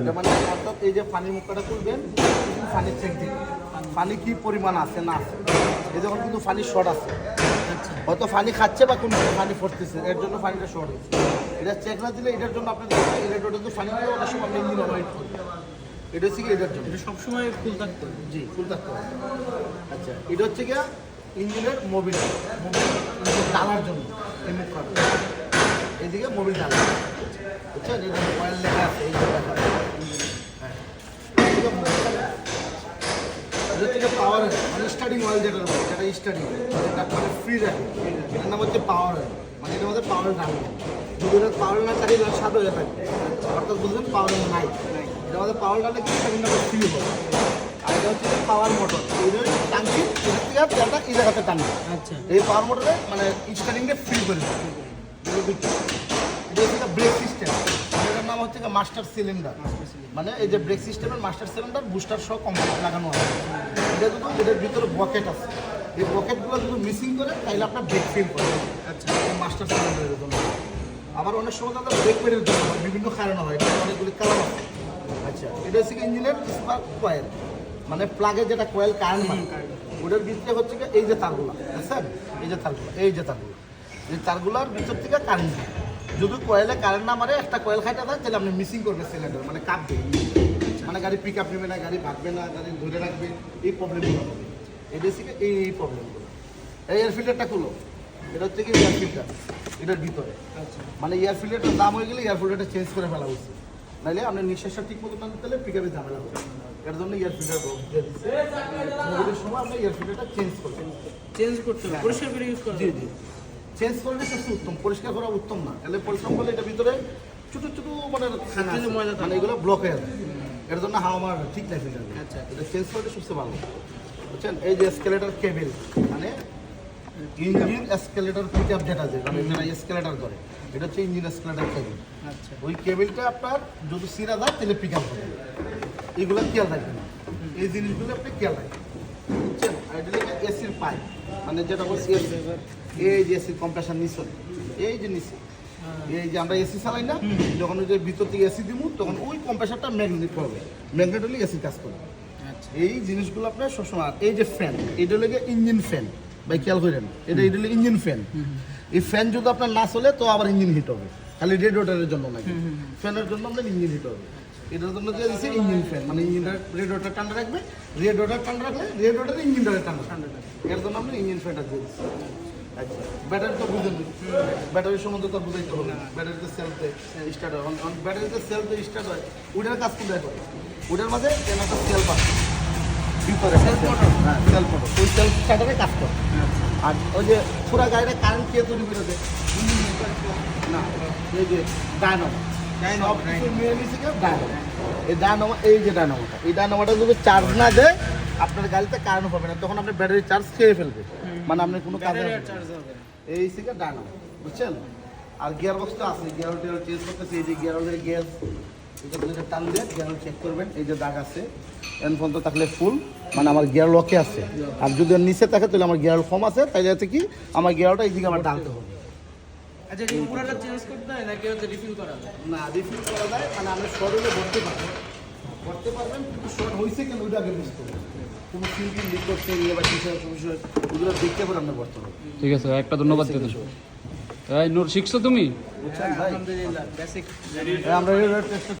এটা মানে অর্থাৎ এই যে পানি মুখটা খুলবেন পানি চেক দিবেন পানি কি পরিমাণ আছে না আছে? এই যখন কিন্তু পানি শর্ট আছে। হয়তো পানি খাচ্ছে বা কোনো পানি পড়তেছে এর জন্য পানিটা শর্ট হচ্ছে এটা চেক না দিলে এটার জন্য আপনার ইলেকট্রোটা তো পানি নেই অনেক সময় আপনি ইঞ্জিন করবেন এটা হচ্ছে কি এটার জন্য? এটা সবসময় ফুল থাকতে হবে। জি ফুল থাকতে হবে। আচ্ছা এটা হচ্ছে গিয়া ইঞ্জিনের মোবিল মোবিল ডালার জন্য এই মুখ কাটা এইদিকে মোবিল ডালা বুঝছেন এটা মোবাইল লেখা আছে। স্টার্টিং অয়েল যেটা বলে যেটা স্টার্টিং যেটা মানে ফ্রি রাখে এটার নাম হচ্ছে পাওয়ার অয়েল মানে এটার মধ্যে পাওয়ার ডালবে যদি এটা পাওয়ার না থাকে তাহলে সাদা হয়ে থাকে অর্থাৎ বুঝলেন পাওয়ার নাই এটার মধ্যে পাওয়ার ডালে কিন্তু সেকেন্ডটা ফ্রি হবে। আর এটা হচ্ছে পাওয়ার মোটর এটা টাঙ্কি এটা থেকে তেলটা এই জায়গাতে টানবে আচ্ছা। এই পাওয়ার মোটরে মানে স্টার্টিংটা ফ্রি করে দেবে এটা হচ্ছে ব্রেক সিস্টেম নাম হচ্ছে মাস্টার সিলিন্ডার। মানে এই যে ব্রেক সিস্টেমের মাস্টার সিলিন্ডার বুস্টার সহ কমপ্লিট লাগানো আছে এটা যদি এটার ভিতরে বকেট আছে। এই বকেটগুলো যদি মিসিং করে, তাহলে আপনার ব্রেক ফেল করে। আচ্ছা মাস্টার সিলিন্ডারের জন্য। আবার অনেক সময় তাদের ব্রেক ফেলের জন্য বিভিন্ন কারণে হয়। এটা অনেকগুলি কারণ আছে। আচ্ছা এটা হচ্ছে ইঞ্জিনের স্পার্ক কয়েল মানে প্লাগে যেটা কয়েল কারেন্ট মানে ওটার ভিতরে হচ্ছে এই যে তারগুলো, বুঝছেন? এই যে তারগুলো, এই যে তারগুলো। এই তারগুলোর ভিতর থেকে কারেন্ট যদি কয়েলে কারেন্ট না মারে একটা কয়েল খাইতে দেয় তাহলে আপনি মিসিং করবে সিলিন্ডার মানে কাঁপবে। মানে গাড়ি পিক আপ নেবে না গাড়ি ভাগবে না গাড়ি ধরে রাখবে এই প্রবলেমগুলো হবে এই বেসিকে এই এই প্রবলেমগুলো এই এয়ার ফিল্টারটা খুলো। এটা হচ্ছে কি এয়ার ফিল্টার এটার ভিতরে। আচ্ছা। মানে এয়ার ফিল্টারটার দাম হয়ে গেলে এয়ার ফিল্টারটা চেঞ্জ করে ফেলা উচিত। নাহলে আপনার নিঃশ্বাসটা ঠিক মতো না দিতে পিক আপে ঝামেলা হবে। এর জন্য এয়ার ফিল্টার দিচ্ছে সময় আপনি এয়ার ফিল্টারটা চেঞ্জ করবেন। চেঞ্জ করতে হবে পরিষ্কার করে ইউজ করা জি জি। চেঞ্জ করলে সবচেয়ে উত্তম পরিষ্কার করা উত্তম না। তাহলে পরিশ্রম করলে এটা ভিতরে ছোট ছোট মানে খানা ময়লা থাকে। মানে এগুলো ব্লক হয়ে যায়। এর জন্য হাওয়া মারা ঠিক নাই ফিল্টার আচ্ছা। এটা চেঞ্জ করলে সবচেয়ে ভালো। বুঝছেন? এই যে স্কেলেটার কেবেল মানে ইঞ্জিন এসকেলেটর পিক আপ যেটা যে মানে যারা এসকেলেটর করে এটা হচ্ছে ইঞ্জিন এসকেলেটর কেবেল আচ্ছা। ওই কেবেলটা আপনার যদি সিরা যায় তাহলে পিক আপ হবে। এগুলো খেয়াল রাখবেন। এই জিনিসগুলো আপনি খেয়াল রাখবেন। বুঝছেন? আর এটা এসির পাইপ মানে যেটা বলছি এই যে এসির কম্প্রেসার নিচে এই যে নিচে এই যে আমরা এসি চালাই না যখন ওই যে ভিতর থেকে এসি দিব তখন ওই কম্প্রেসারটা ম্যাগনেট করবে ম্যাগনেট হলে এসি কাজ করবে। আচ্ছা। এই জিনিসগুলো আপনার সবসময় এই যে ফ্যান এটা হলো ইঞ্জিন ফ্যান ভাই খেয়াল করেন এটা এটা হলো ইঞ্জিন ফ্যান এই ফ্যান যদি আপনার না চলে তো আবার ইঞ্জিন হিট হবে খালি রেডিওটারের জন্য নাকি। ফ্যানের জন্য আপনার ইঞ্জিন হিট হবে। এটার জন্য দিয়ে দিচ্ছে ইঞ্জিন ফ্যান মানে ইঞ্জিনটা রেডিওটার ঠান্ডা রাখবে রেডিওটার ঠান্ডা রাখলে রেডিওটার ইঞ্জিনটারে ঠান্ডা ঠান্ডা এর জন্য আমরা ইঞ্জিন ফ্যানটা দিয়ে দিচ্ছি ব্যাটারি তো বুঝেন ব্যাটারির সম্বন্ধে তো বুঝাইতে হবে। ব্যাটারিতে সেলতে স্টার্ট হয়। ব্যাটারিতে সেলতে স্টার্ট হয়। ওটার কাজ কোন দেখো ওটার মাঝে এর একটা সেল পাচ্ছে ভিতরে সেলফ মোটর হ্যাঁ সেলফ মোটর ওই সেলফ স্টার্টারে কাজ করে। আর ওই যে পুরা গাড়িটা কারেন্ট কে তৈরি করে দেয়? না এই যে ডায়নামো এই ডায়নামো এই যে ডায়নামোটা এই ডায়নামোটা যদি চার্জ না দেয় আপনার গাড়িতে কারেন্ট হবে না। তখন আপনি ব্যাটারি চার্জ খেয়ে ফেলবে। মানে আপনি কোনো কাজে এই থেকে ডায়নামো বুঝছেন? আর গিয়ার বক্স তো আছে গিয়ার টিয়ার চেঞ্জ করতেছে এই যে গিয়ার এটা টান দিয়ে গিয়ার চেক করবেন এই যে দাগ আছে এন পর্যন্ত থাকলে ফুল মানে আমার গিয়ার লকে আছে। আর যদি নিচে থাকে তাহলে আমার গিয়ার কম আছে তাই যাতে কি আমার গিয়ারটা এই দিকে আমার হবে। আচ্ছা পুরোটা চেঞ্জ করতে হয় নাকি হচ্ছে রিফিল করা না রিফিল করা যায় মানে ভরতে ভরতে পারবেন কিন্তু শর্ট হয়েছে কেন ওইটা আগে বুঝতে হবে। কোনো ফিল্ডিং লিক করছে গিয়ে বা কিছু ওগুলো দেখতে পারে আমরা ভরতে হবে ঠিক আছে একটা ধন্যবাদ দিতে তাই নূর শিখছো তুমি? আলহামদুলিল্লাহ বেসিক আমরা